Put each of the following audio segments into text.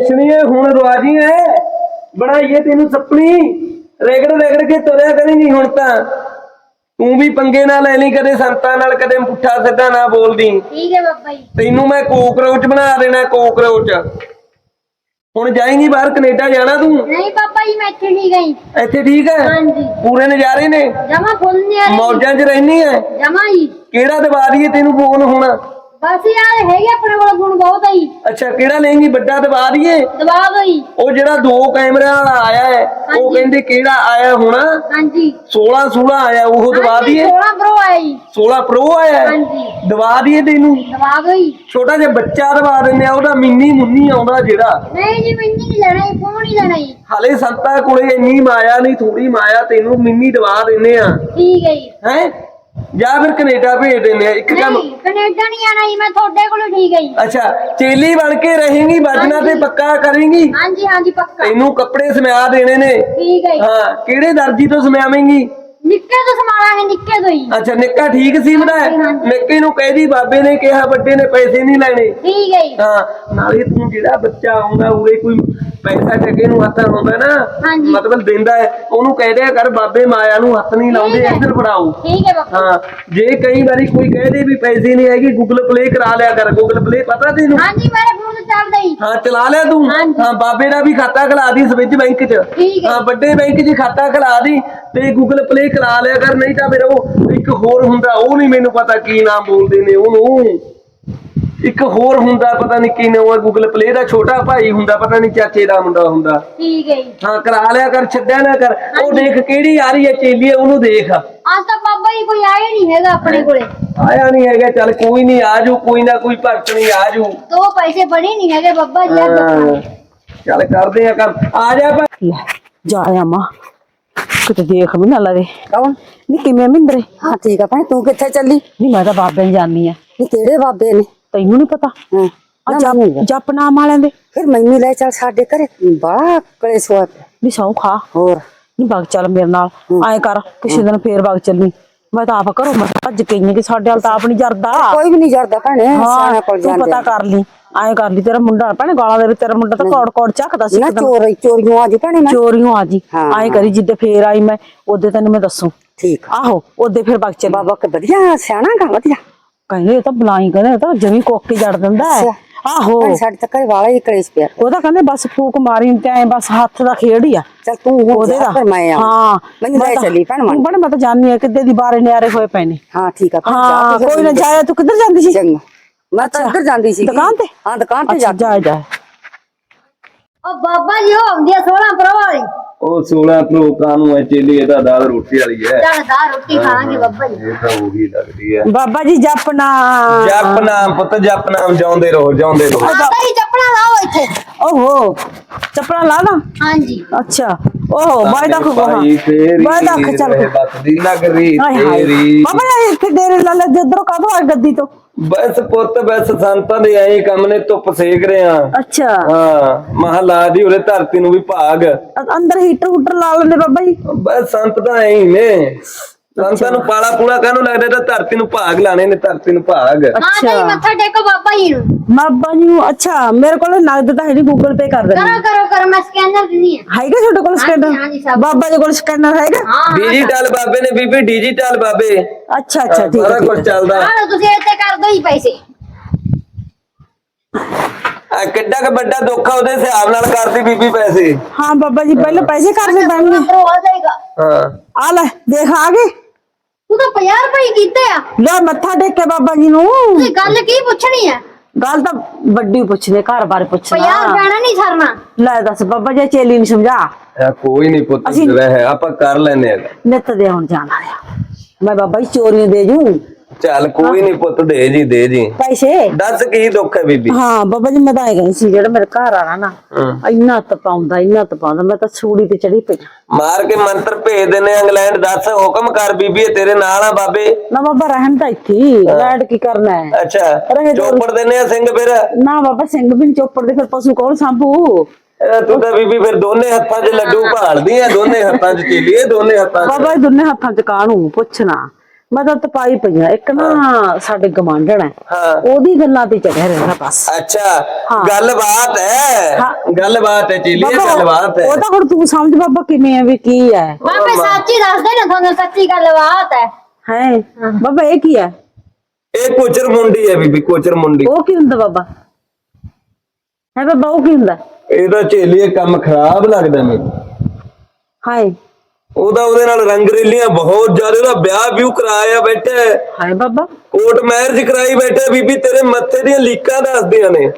ਹੈ ਹੁਣ ਰਵਾਜੀ ਹੈ ਬਣਾਈਏ ਤੈਨੂੰ ਸੱਪਣੀ। ਰੇਗੜ ਰੇਗੜ ਕੇ ਤੁਰਿਆ ਕਰੇਂਗੀ ਹੁਣ ਤਾਂ। ਤੂੰ ਵੀ ਪੰਗੇ ਨਾ ਲੈ ਲਈ ਕਦੇ ਸੰਤਾਂ ਨਾਲ ਕਦੇ ਪੁੱਠਾ ਸਿੱਧਾ ਨਾ ਬੋਲਦੀ। ਠੀਕ ਹੈ ਬਾਬਾ ਜੀ। ਤੈਨੂੰ ਮੈਂ ਕੋਕਰੋਚ ਬਣਾ ਦੇਣਾ ਕੋਕਰੋਚ। ਹੁਣ ਜਾਏਂਗੀ ਬਾਹਰ ਕੈਨੇਡਾ ਜਾਣਾ ਤੂੰ? ਨਹੀਂ ਬਾਬਾ ਜੀ ਮੈਂ ਇੱਥੇ ਨਹੀਂ ਗਈ ਇੱਥੇ ਠੀਕ ਹੈ ਹਾਂਜੀ। ਪੂਰੇ ਨਜ਼ਾਰੇ ਨੇ? ਜਮਾ ਫੁੱਲ ਨਹੀਂ ਆ ਰਹੀ ਮੌਜਾਂ 'ਚ ਰਹਿਨੀ ਹੈ ਜਮਾ ਹੀ ਕਿਹੜਾ ਦਵਾ ਦਈਏ ਤੈਨੂੰ ਫੋਨ ਹੁਣ? ਬਸ ਯਾਰ ਹੈਗੇ ਆਪਣੇ ਕੋਲ ਗੁਣ ਬਹੁਤ ਜੀ। ਅੱਛਾ ਕਿਹੜਾ ਲੈਂਗੀ ਵੱਡਾ ਦਵਾ ਦਈਏ? ਦਬਾ ਜੀ। ਉਹ ਜਿਹੜਾ ਦੋ ਕੈਮਰਿਆਂ ਵਾਲਾ ਆਇਆ ਹੈ ਉਹ ਹਾਂਜੀ। ਕਹਿੰਦੇ ਕਿਹੜਾ ਆਇਆ ਹੁਣ? ਹਾਂਜੀ। 16 16 ਆਇਆ ਉਹ ਹਾਂਜੀ, ਦਈਏ? 16 ਪ੍ਰੋ ਆਇਆ ਜੀ। 16 ਪ੍ਰੋ ਆਇਆ ਹੈ? ਹਾਂਜੀ। ਦਵਾ ਦਈਏ ਤੈਨੂੰ? ਦਬਾ ਜੀ। ਛੋਟਾ ਜਿਹਾ ਬੱਚਾ ਦਵਾ ਦਿੰਦੇ ਆ ਉਹਦਾ ਮਿੰਨੀ ਮੁੰਨੀ ਆਉਂਦਾ ਜਿਹੜਾ। ਨਹੀਂ ਜੀ ਮੈਨੂੰ ਨਹੀਂ ਲੈਣਾ ਜੀ ਫੋਨ ਹੀ ਲੈਣਾ ਜੀ। ਹਲੇ ਸੰਤਾ ਕੋਲੇ ਇੰਨੀ ਮਾਇਆ ਨਹੀਂ ਥੋੜੀ ਮਾਇਆ ਤੈਨੂੰ ਮਿੰਨੀ ਦਵਾ ਦਿੰਦੇ ਆ। ਠੀਕ ਹੈ ਜੀ। ਹੈ? ਜਾਂ ਫਿਰ ਕੈਨੇਡਾ ਭੇਜ ਦਿੰਦੇ ਆ ਇੱਕ ਕੰਮ ਨਹੀਂ ਕੈਨੇਡਾ ਨਹੀਂ ਆਣਾ ਜੀ ਮੈਂ ਤੁਹਾਡੇ ਕੋਲ ਠੀਕ ਹੈ ਜੀ। ਅੱਛਾ ਚੇਲੀ ਬਣ ਕੇ ਰਹੇਂਗੀ ਬਚਨਾ ਤੇ। ਪੱਕਾ ਕਰੇਂਗੀ? ਹਾਂਜੀ ਹਾਂਜੀ ਪੱਕਾ। ਤੈਨੂੰ ਕੱਪੜੇ ਸਮਿਆ ਦੇਣੇ ਨੇ। ਠੀਕ ਹੈ ਜੀ। ਹਾਂ ਕਿਹੜੇ ਦਰਜੀ ਤੋਂ ਸਮਿਆਵੇਂਗੀ? ਨਿੱਕੇ ਤੋਂ ਸਮਾਣਾ ਹੈ ਨਿੱਕੇ ਤੋਂ ਹੀ ਅੱਛਾ ਨਿੱਕਾ ਠੀਕ ਸੀ ਬਣਾ ਹਾਂਜੀ, ਹਾਂਜੀ। ਨਿੱਕੇ ਨੂੰ ਕਹਿਦੀ ਬਾਬੇ ਨੇ ਕਿਹਾ ਵੱਡੇ ਨੇ ਪੈਸੇ ਨਹੀਂ ਲੈਣੇ ਠੀਕ ਹੈ ਜੀ ਹਾਂ ਨਾਲੇ ਤੂੰ ਜਿਹੜਾ ਬੱਚਾ ਆਉਂਦਾ ਉਰੇ ਕੋਈ ਪੈਸਾ ਟਕੇ ਨੂੰ ਹੱਥ ਆਉਂਦਾ ਨਾ ਹਾਂਜੀ। ਮਤਲਬ ਦਿੰਦਾ ਹੈ ਉਹਨੂੰ ਕਹਿ ਦਿਆ ਕਰ ਬਾਬੇ ਮਾਇਆ ਨੂੰ ਹੱਥ ਨਹੀਂ ਲਾਉਂਦੇ ਠੀਕ ਹੈ। ਇੱਧਰ ਫੜਾਓ ਠੀਕ ਹੈ ਬਾਬਾ ਹਾਂ ਜੇ ਕਈ ਵਾਰੀ ਕੋਈ ਕਹਿ ਦੇ ਵੀ ਪੈਸੇ ਨਹੀਂ ਹੈਗੇ ਗੂਗਲ ਪਲੇ ਕਰਾ ਲਿਆ ਕਰ ਗੂਗਲ ਪਲੇ ਪਤਾ ਤੈਨੂੰ ਹਾਂਜੀ ਮੇਰੇ ਫੋਨ ਤੇ ਚੱਲਦਾ ਜੀ ਹਾਂ ਚਲਾ ਲਿਆ ਤੂੰ ਹਾਂਜੀ। ਹਾਂ ਬਾਬੇ ਦਾ ਵੀ ਖਾਤਾ ਖਲਾ ਦੀ ਸਵਿਚ ਬੈਂਕ 'ਚ ਠੀਕ ਹੈ। ਹਾਂ ਵੱਡੇ ਬੈਂਕ 'ਚ ਖਾਤਾ ਖਲਾ ਦੀ ਤੇ ਗੂਗਲ ਪਲੇ ਕਰਾ ਲਿਆ ਕਰ ਨਹੀਂ ਤਾਂ ਫਿਰ ਉਹ ਇੱਕ ਹੋਰ ਹੁੰਦਾ ਉਹ ਨਹੀਂ ਮੈਨੂੰ ਪਤਾ ਕੀ ਨਾਮ ਬੋਲਦੇ ਨੇ ਉਹਨੂੰ। ਇੱਕ ਹੋਰ ਹੁੰਦਾ ਪਤਾ ਨਹੀਂ ਕੀ ਨਾਮ ਹੈ ਗੂਗਲ ਪਲੇ ਦਾ ਛੋਟਾ ਭਾਈ ਹੁੰਦਾ ਪਤਾ ਨਹੀਂ ਚਾਚੇ ਦਾ ਮੁੰਡਾ ਹੁੰਦਾ। ਠੀਕ ਹੈ ਜੀ। ਹਾਂ ਕਰਾ ਲਿਆ ਕਰ ਛੱਡਿਆ ਨਾ ਕਰ। ਉਹ ਦੇਖ ਕਿਹੜੀ ਆ ਰਹੀ ਹੈ ਚੇਲੀ ਉਹਨੂੰ ਦੇਖ। ਅੱਜ ਤਾਂ ਬਾਬਾ ਜੀ ਕੋਈ ਆਇਆ ਨਹੀਂ ਹੈਗਾ ਆਪਣੇ ਕੋਲੇ। ਆਇਆ ਨਹੀਂ ਹੈਗਾ ਚੱਲ ਕੋਈ ਨਹੀਂ ਆਜੂ ਕੋਈ ਨਾ ਕੋਈ ਭਗਤ ਨਹੀਂ ਆਜੂ ਦੋ ਪੈਸੇ ਬਣੇ ਨਹੀਂ ਹੈਗੇ ਬਾਬਾ ਜੀ ਅੱਜ ਚੱਲ ਕਰਦੇ ਆ ਕੰਮ। ਆ ਜਾ ਭਾਈ ਜਾ ਆ ਮਾਂ। ਕਿਤੇ ਦੇਖ ਵੀ ਨਾ ਲਵੇ। ਕੌਣ? ਨੀ ਕਿਵੇਂ ਮਿੰਦਰੇ? ਹਾਂ ਠੀਕ ਆ ਭੈਣ ਤੂੰ ਕਿੱਥੇ ਚੱਲੀ? ਨੀ ਮੈਂ ਤਾਂ ਬਾਬੇ ਨੂੰ ਜਾਣੀ ਆ। ਇਹ ਕਿਹੜੇ ਬਾਬੇ ਨੇ? ਤੈਨੂੰ ਨਹੀਂ ਪਤਾ? ਹਾਂ। ਆ ਜਪ ਜਪ ਨਾਮ ਵਾਲਿਆਂ ਦੇ। ਫਿਰ ਮੈਨੂੰ ਲੈ ਚੱਲ ਸਾਡੇ ਘਰੇ। ਬੜਾ ਕਲੇਸ਼ ਹੋਇਆ ਪਿਆ। ਨੀ ਸੌ ਖਾ ਹੋਰ? ਨੀ ਬਗ ਚੱਲ ਮੇਰੇ ਨਾਲ। ਐ ਕਰ ਕਿਸੇ ਦਿਨ ਫੇਰ ਬਗ ਚੱਲੀ। ਮੈਂ ਤਾਂ ਆਪ ਕਰੋ ਮੈਂ ਭੱਜ ਕੇ ਆਈ ਆਂ ਕਿ ਸਾਡੇ ਵਾਲ ਤਾਂ ਆਪ ਨਹੀਂ ਜਰਦਾ ਕੋਈ ਵੀ ਨਹੀਂ ਜਰਦਾ ਭੈਣੇ ਸਿਆਣਾ ਕੋਲ ਜਾਂਦੇ ਪਤਾ ਕਰ ਲਈ ਐ ਕਰ ਲਈ ਤੇਰਾ ਮੁੰਡਾ ਭੈਣੇ ਗਾਲਾਂ ਦੇ ਵਿੱਚ ਤੇਰਾ ਮੁੰਡਾ ਤਾਂ ਕੌੜ ਕੌੜ ਚੱਕਦਾ ਸੀ ਨਾ। ਚੋਰੀ ਚੋਰੀਆਂ ਆਜੂ ਭੈਣੇ ਮੈਂ ਚੋਰੀਆਂ ਆ ਜੀ। ਐ ਕਰੀ ਜਿੱਦੇ ਫੇਰ ਆਈ ਮੈਂ ਉਹਦੇ ਤੈਨੂੰ ਮੈਂ ਦੱਸੂ ਠੀਕ ਆ। ਆਹੋ ਉਹਦੇ ਫੇਰ ਬਗ ਚੱਲੀ ਬਾਬਾ ਕਿ ਵਧੀਆ ਸਿਆਣਾ ਗਾ ਵਧੀਆ ਕਹਿੰਦੇ ਇਹ ਤਾਂ ਬਲਾਈ ਕਹਿੰਦੇ ਤਾਂ ਜਮੀ ਕੋਕੀ ਜੜ ਦਿੰਦਾ ਹੈ। ਆਹੋ। ਭੈਣੇ, ਸਾਡੇ ਤਾਂ ਘਰੇ ਵਾਲਾ ਹੀ ਕਲੇਸ਼ ਪਿਆ। ਉਹ ਤਾਂ ਕਹਿੰਦੇ ਬਸ ਫੂਕ ਮਾਰੀ ਤੇ ਐ ਬਸ ਹੱਥ ਦਾ ਖੇਡ ਹੀ ਆ। ਚੱਲ ਤੂੰ ਉਹਦੇ ਦਾ। ਮੈਂ ਆ ਹਾਂ। ਮੈਨੂੰ ਲੈ ਚੱਲੀ ਭੈਣ ਮਨ ਬਣ ਮੈਂ ਤਾਂ ਜਾਣੀ ਆ ਕਿੱਦੇ ਦੀ ਬਾਰੇ ਨਿਆਰੇ ਹੋਏ ਪਏ ਨੇ। ਹਾਂ ਠੀਕ ਆ ਹਾਂ ਕੋਈ ਨਾ ਜਾਇਆ ਤੂੰ ਕਿੱਧਰ ਜਾਂਦੀ ਸੀ? ਚੰਗਾ। ਮੈਂ ਤਾਂ ਇੱਧਰ ਜਾਂਦੀ ਸੀ ਦੁਕਾਨ ਤੇ? ਹਾਂ ਦੁਕਾਨ ਤੇ ਜਾ ਜਾ ਜਾ। ਉਹ ਬਾਬਾ ਜੀ ਉਹ ਆਉਂਦੀ ਆ 16 ਪ੍ਰੋ ਵਾਲੀ। ਉਹ 16 ਪ੍ਰੋ ਕਾਨੂੰ ਹੈ ਚੇਲੀ ਇਹਦਾ ਦਾਲ ਰੋਟੀ ਵਾਲੀ ਹੈ। ਚੱਲ ਦਾ ਰੋਟੀ ਖਾਵਾਂਗੇ ਬਾਬਾ ਜੀ। ਇਹ ਤਾਂ ਉਹੀ ਲੱਗਦੀ ਹੈ। ਬਾਬਾ ਜੀ ਜਪਨਾ ਜਪ ਨਾਮ ਪੁੱਤ ਜਪ ਨਾਮ ਜਾਉਂਦੇ ਰਹੋ ਜਾਉਂਦੇ ਰਹੋ। ਬਾਬਾ ਜੀ ਚੱਪਣਾ ਲਾਓ ਇੱਥੇ। ਓਹੋ ਚੱਪਲਾਂ ਲਾ ਨਾ ਹਾਂਜੀ। ਅੱਛਾ। ਬਾਈ ਦਾ ਚੱਲ ਰਹੇ ਬਸਦੀ ਲੱਗ ਰਹੀ ਹਾਏ ਹਾਏ। ਤੇਰੀ। ਬਾਬਾ ਜੀ ਇੱਥੇ ਡੇਰੇ ਲਾ ਲੈ ਜਿੱਧਰੋਂ ਕਾਹਦੋਂ ਆ ਗੱਦੀ ਤੋਂ? ਬਸ ਪੁੱਤ ਬਸ ਸੰਤਾਂ ਦੇ ਐਂ ਕੰਮ ਨੇ ਧੁੱਪ ਸੇਕ ਰਿਆ ਅੱਛਾ। ਹਾਂ ਮਹਲਾ ਦੀ ਉਰੇ ਧਰਤੀ ਨੂੰ ਵੀ ਭਾਗ। ਅੰਦਰ ਹੀਟਰ ਹੂਟਰ ਲਾ ਲੈਂਦੇ ਬਾਬਾ ਜੀ। ਬਸ ਸੰਤ ਤਾਂ ਐਂ ਨੇ। ਸੰਤਾਂ ਨੂੰ ਪਾਲਾ ਪੂਲਾ ਕਾਹਨੂੰ ਲੱਗਦਾ ਤਾਂ ਧਰਤੀ ਨੂੰ ਭਾਗ ਲਾਣੇ ਨੇ ਧਰਤੀ ਨੂੰ ਭਾਗ। ਹਾਂ ਤਾਂ ਜੀ ਮੱਥਾ ਟੇਕੋ ਬਾਬਾ ਜੀ ਨੂੰ। ਬਾਬਾ ਜੀ ਨੂੰ ਅੱਛਾ ਮੇਰੇ ਕੋਲ ਨਗਦ ਤਾਂ ਹੈ ਨਹੀਂ ਗੂਗਲ ਪੇ ਕਰ ਦੇਣੀ ਕਰੋ ਕਰੋ ਕਰੋ ਮੈਂ ਸਕੈਨਰ ਦਿੰਦੀ ਆ ਹੈਗਾ ਤੁਹਾਡੇ ਕੋਲ ਸਕੈਨਰ? ਹਾਂਜੀ, ਸਭ। ਬਾਬਾ ਜੀ ਕੋਲ ਸਕੈਨਰ ਹੈਗਾ? ਹਾਂ ਹਾਂ ਡਿਜੀਟਲ ਬਾਬੇ ਨੇ ਬੀਬੀ ਡਿਜੀਟਲ ਬਾਬੇ। ਅੱਛਾ ਅੱਛਾ ਠੀਕ ਸਾਰਾ ਹੈ ਕੁਝ ਠੀਕ ਹੈ। ਚੱਲਦਾ। ਹਾਂ ਤੁਸੀਂ ਇੱਥੇ ਕਰ ਦੋ ਹੀ ਪੈਸੇ। ਆ ਕਿੱਡਾ ਕ ਵੱਡਾ ਦੁੱਖ ਆ ਉਹਦੇ ਹਿਸਾਬ ਨਾਲ ਕਰਦੀ ਬੀਬੀ ਪੈਸੇ। ਹਾਂ ਬਾਬਾ ਜੀ ਪਹਿਲਾਂ ਪੈਸੇ ਕਰਨੇ ਪੈਣਗੇ ਪ੍ਰੋ ਆ ਜਾਏਗਾ। ਹਾਂ। ਆ ਲੈ ਦੇਖ ਆ ਗਏ। ਤੂੰ ਤਾਂ 50 ਰੁਪਏ ਹੀ ਕੀਤੇ ਆ। ਲੈ ਮੱਥਾ ਟੇਕ ਕੇ ਬਾਬਾ ਜੀ ਨੂੰ। ਤੁਸੀਂ ਗੱਲ ਕੀ ਪੁੱਛਣੀ ਆ? ਗੱਲ ਤਾਂ ਵੱਡੀ ਪੁੱਛਨੇ ਘਰ ਬਾਰੇ 50 ਪੁੱਛਣਾ ਰੁਪਏ ਨਹੀਂ ਸਰਨਾ। ਲੈ ਦੱਸ ਬਾਬਾ ਜੀ ਚੇਲੀ ਨੂੰ ਸਮਝਾ। ਆ ਕੋਈ ਨਹੀਂ ਪੁੱਤ ਰਹਿ ਆਪਾਂ ਕਰ ਲੈਨੇ ਆ। ਨਿੱਤ ਦੇ ਹੁਣ ਜਾਣਾ ਆ। ਮੈਂ ਬਾਬਾ ਜੀ ਚੋਰੀਆਂ ਦੇ ਜੂ। ਚੱਲ ਕੋਈ ਨਹੀਂ ਪੁੱਤ ਦੇ ਜੀ ਦੇ ਜੀ। ਪੈਸੇ? ਦੱਸ ਕੀ ਦੁੱਖ ਹੈ ਬੀਬੀ? ਹਾਂ ਬਾਬਾ ਜੀ ਮੈਂ ਤਾਂ ਗਈ ਸੀ ਜਿਹੜਾ ਮੇਰੇ ਘਰ ਆਣਾ ਨਾ। ਇੰਨਾ ਤਪਾਉਂਦਾ ਇੰਨਾ ਤਪਾਉਂਦਾ ਮੈਂ ਤਾਂ ਛੂੜੀ ਤੇ ਚੜੀ ਪਈ ਮਾਰ ਕੇ ਮੰਤਰ ਭੇਜ ਦਿੰਨੇ ਆ ਇੰਗਲੈਂਡ ਦੱਸ ਹੁਕਮ ਕਰ ਬੀਬੀ ਤੇਰੇ ਨਾਲ ਆ ਬਾਬੇ। ਨਾ ਬਾਬਾ ਰਹਿਣ ਤਾਂ ਇੱਥੇ ਲੈਟ ਕੀ ਕਰਨਾ ਹੈ? ਅੱਛਾ ਚੋਪੜ ਦਿੰਨੇ ਆ ਸਿੰਘ ਫਿਰ। ਨਾ ਬਾਬਾ ਸਿੰਘ ਵੀ ਨੀ ਚੋਪੜ ਦੇ ਫਿਰ ਪਸ਼ੂ ਕੌਣ ਸੰਭੂ? ਤੂੰ ਤਾਂ ਬੀਬੀ ਫਿਰ ਦੋਨੇ ਹੱਥਾਂ 'ਚ ਲੱਡੂ ਭਾਲਦੀ ਆ ਦੋਨੇ ਹੱਥਾਂ 'ਚ ਚੇਲੀਏ ਦੋਨੇ ਹੱਥਾਂ 'ਚ। ਬਾਬਾ ਜੀ ਦੋਨੇ ਹੱਥਾਂ ਚ ਕਾਹਨੂੰ? ਪੁੱਛਣਾ ਮੈਂ ਤਾਂ ਤਪਾਈ ਪਈ ਆ ਇੱਕ ਨਾ ਸਾਡੇ ਗਮਾਂਡਣ ਹੈ। ਹਾਂ। ਉਹਦੀ ਗੱਲਾਂ ਤੇ ਚੜਿਆ ਰਹਿੰਦਾ ਬਸ। ਅੱਛਾ ਹਾਂ। ਗੱਲਬਾਤ ਹੈ? ਹਾਂ। ਗੱਲਬਾਤ ਹੈ ਚੇਲੀਏ ਬਾਬਾ, ਗੱਲਬਾਤ ਹੈ। ਉਹ ਤਾਂ ਹੁਣ ਤੂੰ ਸਮਝ ਬਾਬਾ ਕਿਵੇਂ ਹੈ ਵੀ ਕੀ ਹੈ। ਬਾਬੇ ਸੱਚੀ ਦੱਸਦੇ ਨਾ ਤੁਹਾਨੂੰ ਸੱਚੀ ਗੱਲਬਾਤ ਹੈ? ਹੈ। ਬਾਬਾ ਇਹ ਕੀ ਹੈ? ਇਹ ਕੋਚਰ ਮੁੰਡੀ ਹੈ ਬੀਬੀ ਕੋਚਰ ਮੁੰਡੀ। ਉਹ ਕੀ ਹੁੰਦਾ ਬਾਬਾ? ਹੈ ਬਾਬਾ ਉਹ ਕੀ ਹੁੰਦਾ? ਇਹਦਾ ਚੇਲੀਏ ਕੰਮ ਖਰਾਬ ਲੱਗਦਾ ਮੈਨੂੰ। ਹਾਏ। ਉਹਦਾ ਉਹਦੇ ਨਾਲ ਰੰਗਰੇਲੀਆਂ ਬਹੁਤ ਜ਼ਿਆਦਾ ਉਹਦਾ ਵਿਆਹ ਵਿਊ ਕਰਾਇਆ ਬੈਠਾ ਹੈ। ਹਾਏ ਬਾਬਾ। ਕੋਰਟ ਮੈਰਿਜ ਕਰਾਈ ਬੈਠਾ ਬੀਬੀ ਤੇਰੇ ਮੱਥੇ ਦੀਆਂ ਲੀਕਾਂ ਦੱਸਦੀਆਂ ਨੇ।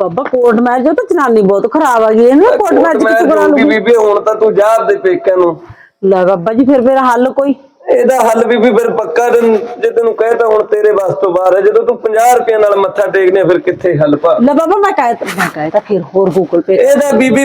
ਬਾਬਾ ਕੋਰਟ ਮੈਰਿਜ ਉਹ ਤਾਂ ਜਨਾਨੀ ਬਹੁਤ ਖਰਾਬ ਆ ਗਈ ਇਹਨੂੰ ਕੋਰਟ ਮੈਰਿਜ ਕਿੱਥੇ ਕਰਾ ਲੂਗੀ ਬੀਬੀ ਹੁਣ ਤਾਂ ਤੂੰ ਜਾ ਆਪਦੇ ਪੇਕਿਆਂ ਨੂੰ। ਲੈ ਬਾਬਾ ਜੀ ਫਿਰ ਮੇਰਾ ਹੱਲ ਕੋਈ? ਇਹਦਾ ਹੱਲ ਬੀਬੀ ਫਿਰ ਪੱਕਾ ਜੇ ਤੈਨੂੰ ਕਹੇ ਤਾਂ ਹੁਣ ਤੇਰੇ ਵੱਸ ਤੋਂ ਬਾਹਰ ਹੈ ਜਦੋਂ ਤੂੰ 50 ਰੁਪਏ ਨਾਲ ਮੱਥਾ ਟੇਕਨੇ ਫਿਰ ਕਿੱਥੇ ਹੱਲ ਪਾ? ਲੈ ਬਾਬਾ ਮੈਂ ਕਹਿ ਤਾ ਮੈਂ ਕਹਿ ਤਾ ਫਿਰ ਹੋਰ ਗੂਗਲ ਪੇ ਇਹਦਾ ਬੀਬੀ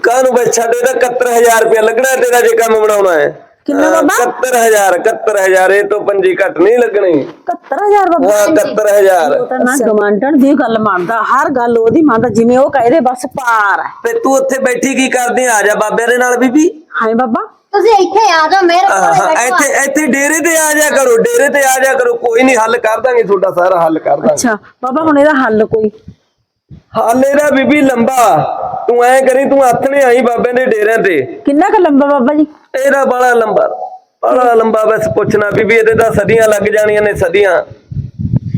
ਕਾਹਨੂੰ ਬਈ ਛੱਡ ਇਹਦਾ 71000 ਰੁਪਏ ਲੱਗਣਾ ਤੇਰਾ ਜੇ ਕੰਮ ਬਣਾਉਣਾ ਹੈ। ਕਿੰਨਾ ਬਾਬਾ? 71000 71000 ਇਹ ਤੋਂ ਪੰਜੀ ਘੱਟ ਨਹੀਂ ਲੱਗਣੀ। 71000 ਬਾਬਾ ਹਾਂ 71000 ਉਹ ਤਾਂ ਨਾ ਗਵਾਂਡਣ ਦੀ ਗੱਲ ਮੰਨਦਾ ਹਰ ਗੱਲ ਉਹਦੀ ਮੰਨਦਾ ਜਿਵੇਂ ਉਹ ਕਹਦੇ ਬਸ ਪਾਰ ਹੈ। ਤੇ ਤੂੰ ਉੱਥੇ ਬੈਠੀ ਕੀ ਕਰਦੀ ਆ? ਜਾ ਬਾਬਿਆਂ ਦੇ ਨਾਲ ਬੀਬੀ। ਬਾਬਾ। ਤੁਸੀਂ ਇੱਥੇ ਆ ਜਾਓ ਮੇਰੇ ਕੋਲ ਹਾਂ, ਬੈਠੋ ਇੱਥੇ ਇੱਥੇ ਡੇਰੇ ਤੇ ਆ ਜਾ ਕਰੋ ਡੇਰੇ ਤੇ ਆ ਜਾ ਕਰੋ ਕੋਈ ਨਹੀਂ ਹੱਲ ਕਰ ਦਾਂਗੇ ਤੁਹਾਡਾ ਸਾਰਾ ਹੱਲ ਕਰ ਦਾਂਗੇ। ਅੱਛਾ ਬਾਬਾ ਹੁਣ ਇਹਦਾ ਹੱਲ ਕੋਈ? ਹੱਲ ਇਹਦਾ ਬੀਬੀ ਲੰਬਾ ਤੂੰ ਐ ਕਰੀ ਤੂੰ ਹੱਥ ਨੇ ਆਈ ਬਾਬੇ ਦੇ ਡੇਰਿਆਂ ਤੇ। ਕਿੰਨਾ ਕੁ ਲੰਬਾ ਬਾਬਾ ਜੀ? ਇਹਦਾ ਬੜਾ ਲੰਬਾ ਬੜਾ ਲੰਬਾ ਬਸ ਪੁੱਛਣਾ ਬੀਬੀ ਇਹਦੇ ਤਾਂ ਸਦੀਆਂ ਲੱਗ ਜਾਣੀਆਂ ਨੇ ਸਦੀਆਂ।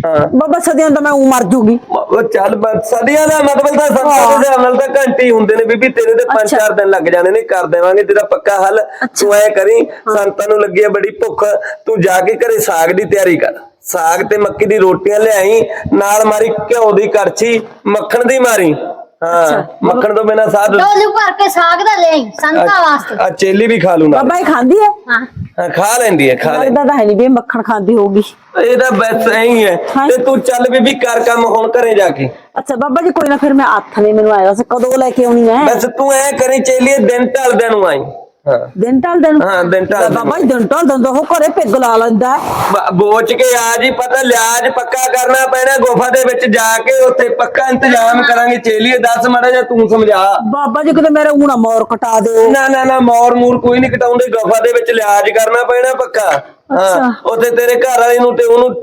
ਬਾਬਾ ਸਦੀਆਂ ਤਾਂ ਮੈਂ ਉ ਮਰ ਜੂਗੀ। ਉਹ ਚੱਲ ਸਦੀਆਂ ਦਾ ਮਤਲਬ ਤਾਂ ਸੰਤਾਂ ਦੇ ਹਿਸਾਬ ਨਾਲ ਤਾਂ ਘੰਟੇ ਹੁੰਦੇ ਨੇ ਬੀਬੀ ਤੇਰੇ ਤੇ ਪੰਜ। ਚਾਰ ਦਿਨ ਲੱਗ ਜਾਣੇ ਨੇ ਕਰ ਦੇਵਾਂਗੇ ਤੇਰਾ ਪੱਕਾ ਹੱਲ। ਤੂੰ ਐ ਕਰੀ ਸੰਤਾਂ ਨੂੰ ਲੱਗੀ ਆ ਬੜੀ ਭੁੱਖ ਤੂੰ ਜਾ ਕੇ ਘਰੇ ਸਾਗ ਦੀ ਤਿਆਰੀ ਕਰ। ਸਾਗ ਤੇ ਮੱਕੀ ਦੀ ਰੋਟੀਆਂ ਲਿਆਈ ਨਾਲ ਮਾਰੀ ਘਿਓ ਦੀ ਕੜਛੀ ਮੱਖਣ ਦੀ ਮਾਰੀ। ਹਾਂ ਮੱਖਣ ਤੋਂ ਬਿਨਾ ਸਾਧ ਡੋਲੂ ਭਰ ਕੇ ਸਾਗ ਦਾ ਲੈ ਆਈ ਸੰਤਾਂ ਵਾਸਤੇ। ਆ ਚੇਲੀ ਵੀ ਖਾ ਲੂ ਨਾ ਬਾਬਾ ਇਹ ਖਾਂਦੀ ਹੈ? ਹਾਂ। ਹਾਂ ਖਾ ਲੈਂਦੀ ਹੈ ਖਾ ਲੈਂਦੀ ਲੱਗਦਾ ਤਾਂ ਹੈ ਨਹੀਂ ਵੀ ਇਹ ਮੱਖਣ ਖਾਂਦੀ ਹੋਊਗੀ। ਇਹਦਾ ਬਸ ਐਂ ਹੀ। ਹੈ। ਤੇ ਤੂੰ ਚੱਲ ਬੀਬੀ ਕਰ ਕੰਮ ਹੁਣ ਘਰੇ ਜਾ ਕੇ। ਅੱਛਾ ਬਾਬਾ ਜੀ ਕੋਈ ਨਾ ਫਿਰ ਮੈਂ ਹੱਥ ਨੇ ਮੈਨੂੰ ਆਇਆ ਸੀ ਕਦੋਂ ਲੈ ਕੇ ਆਉਣੀ ਹੈ? ਬਸ ਤੂੰ ਐ ਕਰੀ ਚੇਲੀਏ ਦਿਨ ਢਲਦਿਆਂ ਨੂੰ ਆਈ। ਹਾਂ ਦਿਨ ਟਲ ਦਿਨ ਹਾਂ, ਢਲ ਦਿਨ। ਬਾਬਾ ਜੀ ਦਿਨ ਉਹ ਘਰੇ ਪਿੱਗ ਲਾ ਲੈਂਦਾ। ਬ- ਬੋਚ ਕੇ ਆ ਜੀ ਪਤਾ ਲਿਆਜ ਪੱਕਾ ਕਰਨਾ ਪੈਣਾ ਗੁਫਾ ਦੇ ਵਿੱਚ ਜਾ ਕੇ ਉੱਥੇ ਪੱਕਾ ਇੰਤਜ਼ਾਮ ਕਰਾਂਗੇ ਚੇਲੀਏ ਦੱਸ ਮਾੜਾ ਜਿਹਾ ਤੂੰ ਸਮਝਾ ਬਾਬਾ ਜੀ ਕਿਤੇ ਮੇਰੇ ਊਣਾ ਮੋਰ ਕਟਾ ਦਿਓ ਨਾ ਨਾ ਨਾ ਮੌਰ ਮੂਰ ਕੋਈ ਨਹੀਂ ਕਟਾਉਂਦੇ ਗੁਫਾ ਦੇ ਵਿੱਚ ਲਿਆਜ ਕਰਨਾ ਪੈਣਾ ਪੱਕਾ ਹਾਂ ਅੱਛਾ। ਉੱਥੇ ਤੇਰੇ ਘਰ ਵਾਲੇ ਨੂੰ ਤੇ ਉਹਨੂੰ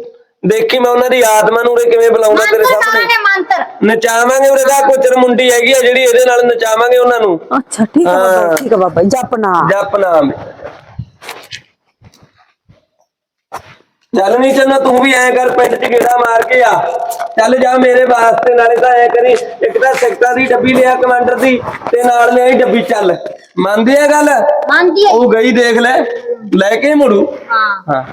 ਦੇਖੀ ਮੈਂ ਉਹਨਾਂ ਦੀ ਆਤਮਾ ਨੂੰ ਉਰੇ ਕਿਵੇਂ ਬੁਲਾਉਂਦਾ ਤੇਰੇ ਸਾਹਮਣੇ? ਮੰਤਰ। ਨਚਾਵਾਂਗੇ ਉਰੇ ਦਾ ਕੋਚਰ ਮੁੰਡੀ ਹੈਗੀ ਆ ਜਿਹੜੀ ਇਹਦੇ ਨਾਲ ਨਚਾਵਾਂਗੇ ਉਹਨਾਂ ਨੂੰ। ਅੱਛਾ ਠੀਕ ਹੈ ਬਾਬਾ ਹਾਂ। ਜੀ, ਠੀਕ ਹੈ ਬਾਬਾ ਜੀ, ਜਪਨਾ ਜਪ ਨਾਮ ਚੱਲ ਨਹੀਂ ਚੱਲਣਾ ਤੂੰ ਵੀ ਐਂ ਕਰ ਪਿੰਡ 'ਚ ਗੇੜਾ ਮਾਰ ਕੇ ਆ। ਚੱਲ ਜਾ ਮੇਰੇ ਵਾਸਤੇ ਨਾਲੇ ਤਾਂ ਐਂ ਕਰੀ ਇੱਕ ਤਾਂ ਸਿੱਕਾ ਦੀ ਡੱਬੀ ਲਿਆ ਕਮਾਂਡਰ ਦੀ ਤੇ ਨਾਲ ਲਿਆਈ ਡੱਬੀ ਚੱਲ। ਮੰਨਦੀ ਆ ਗੱਲ? ਮੰਨਦੀ ਹੈ ਉਹ ਗਈ ਦੇਖ ਲੈ ਲੈ ਕੇ ਮੁੜੂ। ਹਾਂ। ਹਾਂ।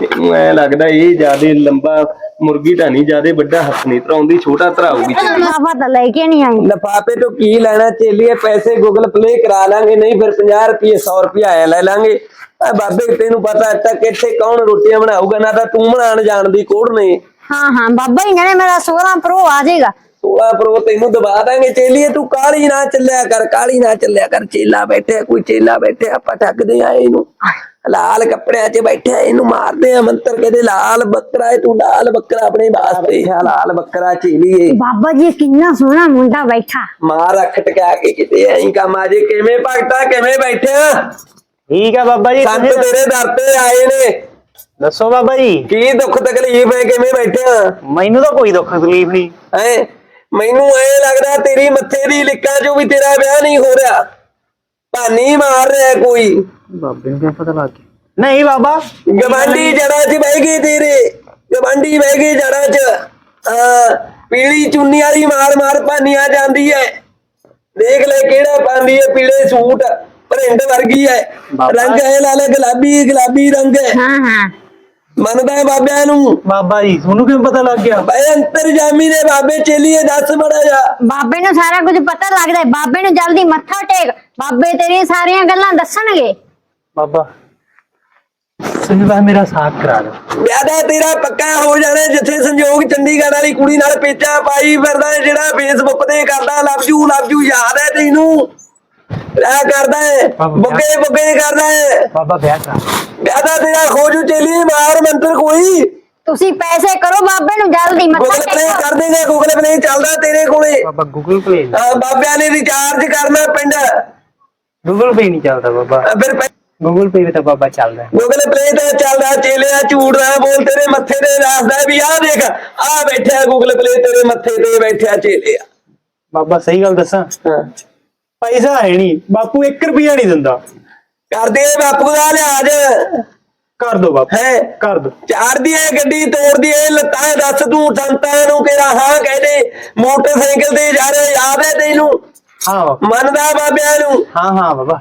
ਮੈਨੂੰ ਐ ਲੱਗਦਾ ਇਹ ਜਿਆਦੇ ਲੰਬਾ ਮੁਰਗੀ ਤਾਂ ਨਹੀਂ ਜਿਆਦੇ ਵੱਡਾ ਹੱਥ ਨਹੀਂ ਧਰਾਉਂਦੀ ਛੋਟਾ ਧਰਾਊਗੀ ਬਾਬਾ ਤਾਂ ਲੈ ਕੇ ਨਹੀਂ ਆਈ। ਲਫਾਫੇ ਤੋਂ ਕੀ ਲੈਣਾ ਚੇਲੀਏ ਪੈਸੇ ਗੂਗਲ ਪਲੇ ਕਰਾ ਲਾਂਗੇ ਨਹੀਂ ਫਿਰ 50 ਰੁਪਏ 100 ਰੁਪਏ ਆਇਆ ਲੈ ਲਾਂਗੇ। ਆ ਬਾਬੇ ਤੈਨੂੰ ਪਤਾ ਤਾਂ ਕਿੱਥੇ ਕੌਣ ਰੋਟੀਆਂ ਬਣਾਊਗਾ? ਨਾ ਤਾਂ ਤੂੰ ਬਣਾਉਣ ਜਾਣ ਦੀ ਕੋੜ ਨੇ। ਹਾਂ ਹਾਂ ਬਾਬਾ ਹੀ ਕਹਿੰਦੇ ਮੇਰਾ 16 ਪ੍ਰੋ ਆ ਜਾਏਗਾ। ਸੋਲਾ ਪ੍ਰੋ ਤੈਨੂੰ ਦਬਾ ਦਾਂਗੇ ਚੇਲੀਏ ਤੂੰ ਕਾਲੀ ਨਾ ਚੱਲਿਆ ਕਰ ਕਾਲੀ ਨਾ ਚੱਲਿਆ ਕਰ। ਚੇਲਾ ਬੈਠਿਆ ਕੋਈ ਚੇਲਾ ਬੈਠਿਆ ਆਪਾਂ ਠੱਗਦੇ ਆ ਇਹਨੂੰ। ਲਾਲ ਕੱਪੜਿਆਂ 'ਚ ਬੈਠਿਆ ਇਹਨੂੰ ਮਾਰਦੇ ਆ ਮੰਤਰ ਕਹਿੰਦੇ ਲਾਲ ਬੱਕਰਾ ਏ ਤੂੰ ਲਾਲ ਬੱਕਰਾ ਆਪਣੇ ਵਾਸਤੇ। ਆ ਲਾਲ ਬੱਕਰਾ ਚੇਲੀਏ। ਬਾਬਾ ਜੀ ਕਿੰਨਾ ਸੋਹਣਾ ਮੁੰਡਾ ਬੈਠਾ। ਮਾਰ ਅੱਖ ਟਕਾ ਕੇ ਕਿਤੇ ਐਂ ਕੰਮ ਆ ਜੇ। ਕਿਵੇਂ ਭਗਤਾ ਕਿਵੇਂ ਬੈਠਿਆ? ਠੀਕ ਆ ਬਾਬਾ ਜੀ ਸੰਤ ਤੁਸੀਂ ਤੇਰੇ ਦਰ ਤੇ ਆਏ ਨੇ। ਦੱਸੋ ਬਾਬਾ ਜੀ। ਕੀ ਦੁੱਖ ਤਕਲੀਫ ਹੈ? ਕਿਵੇਂ ਬੈਠਿਆ ਮੈਨੂੰ ਤਾਂ ਕੋਈ ਦੁੱਖ ਤਕਲੀਫ ਨਹੀਂ। ਹੈ? ਮੈਨੂੰ ਐ ਲੱਗਦਾ ਤੇਰੀ ਮੱਥੇ ਦੀ ਲਿੱਕਾਂ ਚੋਂ ਵੀ ਤੇਰਾ ਵਿਆਹ ਨਹੀਂ ਹੋ ਰਿਹਾ। ਭਾਨੀ ਮਾਰ ਰਿਹਾ ਕੋਈ। ਬਾਬੇ ਨੂੰ ਕਿਵੇਂ ਪਤਾ ਲੱਗ ਗਿਆ? ਨਹੀਂ ਬਾਬਾ। ਗਵਾਂਢੀ ਜੜਾ 'ਚ ਬਹਿ ਗਈ ਤੇਰੇ। ਗਵਾਂਢੀ ਬਹਿ ਗਈ ਜੜਾ 'ਚ। ਹਾਂ ਪੀਲੀ ਚੁੰਨੀ ਵਾਲੀ ਮਾਰ ਮਾਰ ਭਾਨੀਆਂ ਜਾਂਦੀ ਐ। ਦੇਖ ਲੈ ਕਿਹੜਾ ਪਾਉਂਦੀ ਐ ਪੀਲੇ ਸੂਟ। ਭਰਿੰਡ ਵਰਗੀ ਐ। ਬਾਬਾ। ਰੰਗ ਐ ਲਾਲ ਗੁਲਾਬੀ ਗੁਲਾਬੀ ਰੰਗ ਐ। ਹਾਂ ਹਾਂ। ਮੰਨਦਾ ਹੈ ਬਾਬਿਆਂ ਨੂੰ? ਬਾਬਾ ਜੀ ਤੁਹਾਨੂੰ ਕਿਵੇਂ ਪਤਾ ਲੱਗ ਗਿਆ? ਬਈ ਅੰਤਰਜਾਮੀ ਨੇ ਬਾਬੇ ਚੇਲੀਏ ਦੱਸ ਮੜਾ ਜਾ। ਬਾਬੇ ਨੂੰ ਸਾਰਾ ਕੁਝ ਪਤਾ ਲੱਗਦਾ ਹੈ ਬਾਬੇ ਨੂੰ ਜਲਦੀ ਮੱਥਾ ਟੇਕ। ਬਾਬੇ ਤੇਰੀਆਂ ਸਾਰੀਆਂ ਗੱਲਾਂ ਦੱਸਣਗੇ। ਬਾਬਾ ਬਸ ਮੇਰਾ ਸਾਥ ਕਰਾ ਦਿਓ ਵਿਆਹ ਤੇਰਾ ਪੱਕਾ ਹੋ ਜਾਣਾ ਜਿੱਥੇ ਸੰਜੋਗ ਚੰਡੀਗੜ੍ਹ ਵਾਲੀ ਕੁੜੀ ਨਾਲ ਪੇਚਾ ਪਾਈ ਫਿਰਦਾ ਹੈ, ਜਿਹੜਾ ਫੇਸਬੁੱਕ ਤੇ ਕਰਦਾ ਲਵ ਯੂ ਲਵ ਯੂ ਯਾਦ ਹੈ ਤੈਨੂੰ। ਇਹ ਕਰਦਾ ਹੈ। ਬੁੱਗੇ ਬੁੱਗੇ ਕਰਦਾ ਹੈ ਬਾਬਾ ਵਿਆਹ ਕਰਾ। ਵਿਆਹ ਦਾ ਤੇਰਾ ਖੋਜੂ ਚੇਲੀ ਮਾਰ ਮੰਤਰ ਕੋਈ। ਤੁਸੀਂ ਪੈਸੇ ਕਰੋ ਬਾਬੇ ਨੂੰ ਜਲਦੀ ਮੱਥਾ ਗੂਗਲ ਪਲੇ ਕਰ ਦੇਗਾ ਗੂਗਲ ਪਲੇ ਚੱਲਦਾ ਤੇਰੇ ਕੋਲੇ। ਬਾਬਾ ਗੂਗਲ ਪੇ ਹਾਂ, ਬਾਬਿਆਂ ਨੇ ਰਿਚਾਰਜ ਕਰਨਾ ਪਿੰਡ। ਗੂਗਲ ਪੇ ਨਹੀਂ ਚੱਲਦਾ ਬਾਬਾ। ਫਿਰ ਪੈ- ਗੂਗਲ ਪੇ ਤਾਂ ਬਾਬਾ ਚੱਲਦਾ ਹੈ। ਗੂਗਲ ਪਲੇ ਤੇ ਚੱਲਦਾ ਚੇਲਿਆ ਝੂਠ ਨਾ ਬੋਲ ਤੇਰੇ ਮੱਥੇ ਤੇ ਦੱਸਦਾ ਵੀ ਆਹ ਦੇਖ ਆਹ ਬੈਠਿਆ ਗੂਗਲ ਪਲੇ ਤੇਰੇ ਮੱਥੇ ਤੇ ਬੈਠਿਆ ਚੇਲਿਆ। ਬਾਬਾ ਸਹੀ ਗੱਲ ਦੱਸਾਂ। ਹਾਂ। ਪੈਸਾ ਹੈ ਨਹੀਂ ਬਾਪੂ 1 ਰੁਪਿਆ ਨਹੀਂ ਦਿੰਦਾ। ਕਰਦੇ ਬਾਪੂ ਦਾ ਲਿਹਾਜ਼ ਕਰ ਦੋ ਬਾਪੂ ਹੈ? ਕਰ ਦੋ। ਚਾੜਦੀ ਏ ਗੱਡੀ ਤੋੜਦੀ ਏ ਲੱਤਾਂ ਦੱਸ ਤੂੰ ਸੰਤਾਂ ਨੂੰ ਕਿਹੜਾ ਹਾਂ ਕਹਦੇ ਮੋਟਰਸਾਈਕਲ ਤੇ ਜਾ ਰਿਹਾ ਯਾਦ ਹੈ ਤੈਨੂੰ? ਹਾਂ ਮੰਨਦਾ ਬਾਬਿਆਂ ਨੂੰ? ਹਾਂ ਹਾਂ ਬਾਬਾ।